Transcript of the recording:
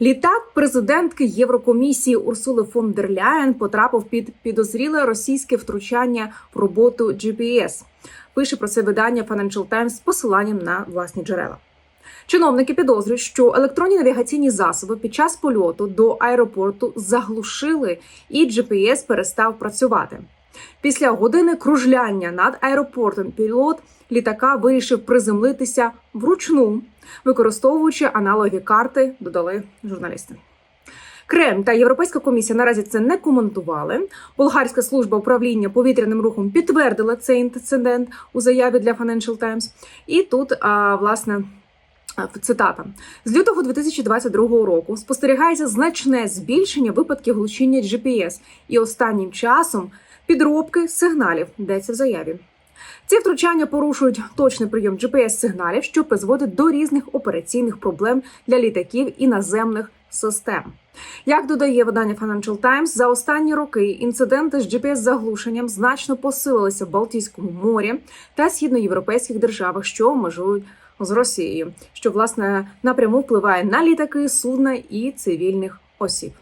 Літак президентки Єврокомісії Урсули фон дер Ляєн потрапив під підозріле російське втручання в роботу GPS. Пише про це видання Financial Times з посиланням на власні джерела. Чиновники підозрюють, що електронні навігаційні засоби під час польоту до аеропорту заглушили, і GPS перестав працювати. Після години кружляння над аеропортом пілот літака вирішив приземлитися вручну, використовуючи аналоги карти, додали журналісти. Кремль та Європейська комісія наразі це не коментували. Болгарська служба управління повітряним рухом підтвердила цей інцидент у заяві для Financial Times. І тут, а, власне, цитата з лютого 2022 року спостерігається значне збільшення випадків глушіння GPS і останнім часом підробки сигналів. Йдеться в заяві. Ці втручання порушують точний прийом GPS-сигналів, що призводить до різних операційних проблем для літаків і наземних систем. Як додає видання Financial Times, за останні роки інциденти з GPS-заглушенням значно посилилися в Балтійському морі та східноєвропейських державах, що межують з Росією, що власне напряму впливає на літаки, судна і цивільних осіб.